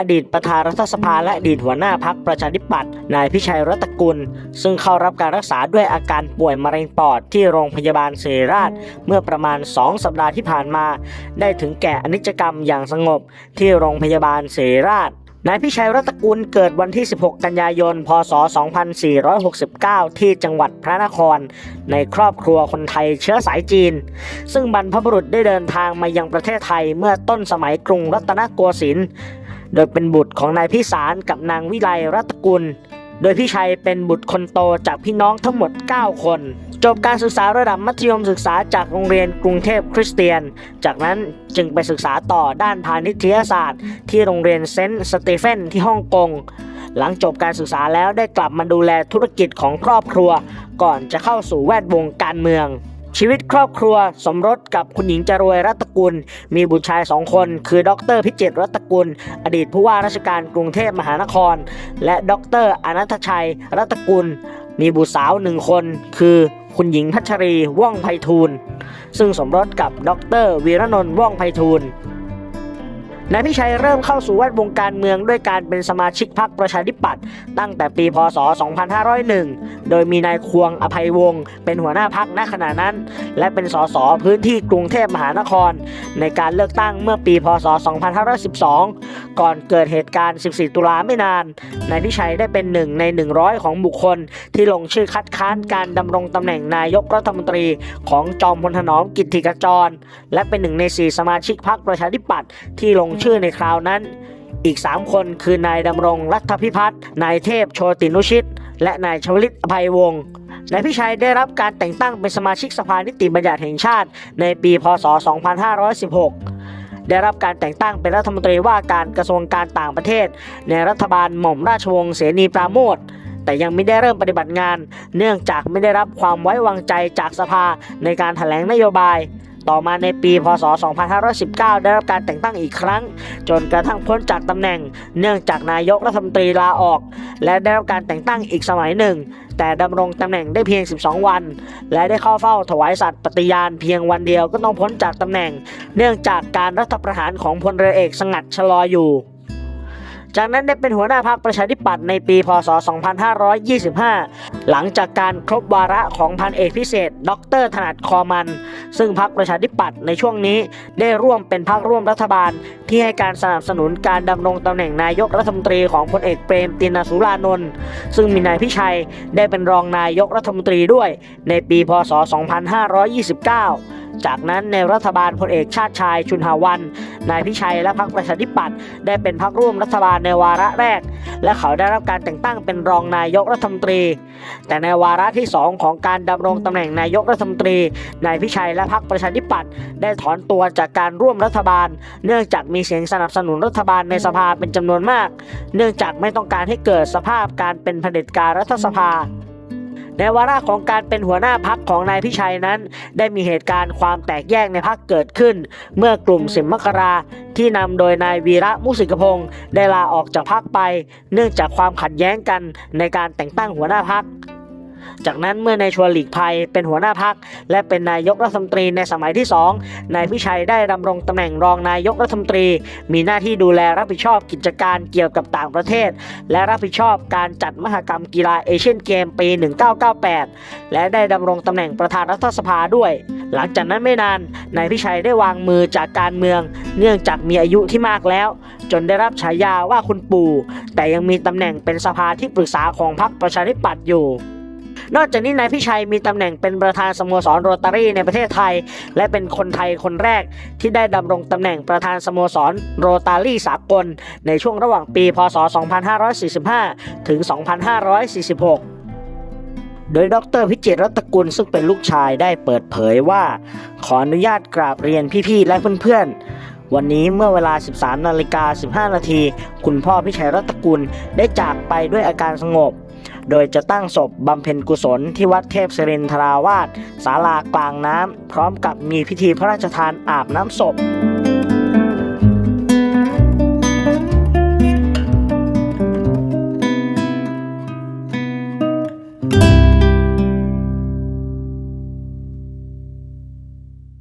อดีตประธานรัฐสภาและอดีตหัวหน้าพักประชาธิปัตย์นายพิชัยรัตกุล ซึ่งเข้ารับการรักษาด้วยอาการป่วยมะเร็งปอดที่โรงพยาบาลศิริราช เมื่อประมาณ 2 สัปดาห์ที่ผ่านมา ได้ถึงแก่อนิจกรรมอย่างสงบที่โรงพยาบาลศิริราชนายพิชัยรัตกุลเกิดวันที่ 16 กันยายน พศ 2469 ที่จังหวัดพระนคร ในครอบครัวคนไทยเชื้อสายจีน ซึ่งบรรพบุรุษได้เดินทางมายังประเทศไทยเมื่อต้นสมัยกรุงรัตนโกสินทร์ โดยเป็นบุตรของนายพิสารกับนางวิไลรัตกุล โดยพี่ชัยเป็นบุตรคนโตจากพี่น้องทั้งหมด 9 คน จบการศึกษาระดับมัธยมศึกษาจากโรงเรียนกรุงเทพคริสเตียน จากนั้นจึงไปศึกษาต่อด้านพาณิชยศาสตร์ ที่โรงเรียนเซนต์สเตเฟนที่ฮ่องกง หลังจบการศึกษาแล้วได้กลับมาดูแลธุรกิจของครอบครัว ก่อนจะเข้าสู่แวดวงการเมือง ชีวิตครอบครัวสมรสกับคุณหญิงจรวยรัตกุล มีบุตรชายสองคน คือ ดรพิจิตรรัตกุล อดีตผู้ว่าราชการกรุงเทพมหานคร และดรอนัทชัย รัตกุล มีบุตรสาวหนึ่งคน คือคุณหญิงพัชรีว่องไพฑูรย์ซึ่งสมรสกับดรวีรนนท์ว่องไพฑูรย์ นายพิชัยเริ่มเข้าสู่แวดวงการเมืองด้วยการเป็นสมาชิกพรรคประชาธิปัตย์ตั้งแต่ปี พศ 2501 โดยมีนายควงอภัยวงศ์เป็นหัวหน้าพรรคณขณะนั้น และเป็นสสพื้นที่กรุงเทพมหานคร ในการเลือกตั้งเมื่อปี พศ 2512 ก่อนเกิดเหตุการณ์ 14 ตุลาไม่นานนายพิชัยได้เป็นหนึ่งใน 100 ของบุคคล ที่ลงชื่อคัดค้านการดำรงตำแหน่งนายกรัฐมนตรีของจอมพลถนอมกิตติกจร และเป็นหนึ่งใน 4 สมาชิกพรรคประชาธิปัตย์ที่ลงชื่อในคราวนั้น อีก 3 คนคือนายดำรงรัฐพิพัฒน์นายเทพโชตินุชิต และนายชวลิตอภัยวงศ์นายพิชัยได้รับการแต่งตั้งเป็นสมาชิกสภานิติบัญญัติแห่งชาติ ในปี พศ 2516 ได้รับการแต่งตั้งเป็นรัฐมนตรีว่าการกระทรวงการต่างประเทศ ในรัฐบาลหม่อมราชวงศ์เสนีปราโมทแต่ยังไม่ได้เริ่มปฏิบัติงาน เนื่องจากไม่ได้รับความไว้วางใจจากสภาในการแถลงนโยบาย ต่อมาในปี พศ 2519 ได้รับการแต่งตั้งอีกครั้ง จนกระทั่งพ้นจากตำแหน่ง เนื่องจากนายกรัฐมนตรีลาออก และได้รับการแต่งตั้งอีกสมัยหนึ่ง แต่ดำรงตำแหน่งได้เพียง 12 วัน และได้เข้าเฝ้าถวายสัตย์ปฏิญาณเพียงวันเดียวก็ต้องพ้นจากตำแหน่ง เนื่องจากการรัฐประหารของพลเรือเอกสงัดชะลออยู่จากนั้นได้เป็นหัวหน้าพรรคประชาธิปัตย์ในปี พศ 2525 หลังจากการครบวาระของพันเอกพิเศษ ดร ถนัดคอมัน ซึ่งพรรคประชาธิปัตย์ในช่วงนี้ได้ร่วมเป็นพรรคร่วมรัฐบาล ที่ให้การสนับสนุนการดำรงตำแหน่งนายกรัฐมนตรีของพลเอกเปรมตินสุรานนท์ซึ่งมีนายพิชัยได้เป็นรองนายกรัฐมนตรีด้วย ในปีพศ 2529 จากนั้นในรัฐบาลพลเอกชาติชายชุนหาวัน นายพิชัยและพรรคประชาธิปัตย์ได้เป็นพรรคร่วมรัฐบาลในวาระแรก และเขาได้รับการแต่งตั้งเป็นรองนายกรัฐมนตรี แต่ในวาระที่ 2 ของการดำรงตำแหน่งนายกรัฐมนตรี นายพิชัยและพรรคประชาธิปัตย์ได้ถอนตัวจากการร่วมรัฐบาล เนื่องจากมีเสียงสนับสนุนรัฐบาลในสภาเป็นจำนวนมาก เนื่องจากไม่ต้องการให้เกิดสภาพการเป็นเผด็จการรัฐสภา ในวาระของการเป็นหัวหน้าพักของนายพิชัยนั้น ได้มีเหตุการณ์ความแตกแยกในพักเกิดขึ้น เมื่อกลุ่มสิมมกราที่นำโดยนายวีระมุสิกพงศ์ได้ลาออกจากพักไป เนื่องจากความขัดแย้งกันในการแต่งตั้งหัวหน้าพัก จากนั้นเมื่อนายชวนหลีกภัยเป็นหัวหน้าพัก และเป็นนายกรัฐมนตรีในสมัยที่สองนายพิชัยได้ดำรงตำแหน่งรองนายกรัฐมนตรี มีหน้าที่ดูแลรับผิดชอบกิจการเกี่ยวกับต่างประเทศ และรับผิดชอบการจัดมหกรรมกีฬาเอเชียนเกมปี 1998 และได้ดำรงตำแหน่งประธานรัฐสภาด้วย หลังจากนั้นไม่นานนายพิชัยได้วางมือจากการเมือง เนื่องจากมีอายุที่มากแล้ว จนได้รับฉายาว่าคุณปู่ แต่ยังมีตำแหน่งเป็นสภาที่ปรึกษาของพรรคประชาธิปัตย์อยู่ นอกจากนี้นายพิชัยมีตำแหน่งเป็นประธานสโมสรโรตารี่ในประเทศไทย และเป็นคนไทยคนแรกที่ได้ดำรงตำแหน่งประธานสโมสรโรตารี่สากล ในช่วงระหว่างปี พศ 2545 ถึง 2546โดยดรพิจิตรรัตกุลซึ่งเป็นลูกชายได้เปิดเผยว่า ขออนุญาตกราบเรียนพี่ๆและเพื่อนๆ วันนี้เมื่อเวลา 13นาฬิกา15 นาที คุณพ่อพิชัยรัตกุลได้จากไปด้วยอาการสงบ โดยจะตั้งศพบำเพ็ญกุศลที่วัดเทพศรินทราวาสศาลากลางน้ำพร้อมกับมีพิธีพระราชทานอาบน้ำศพ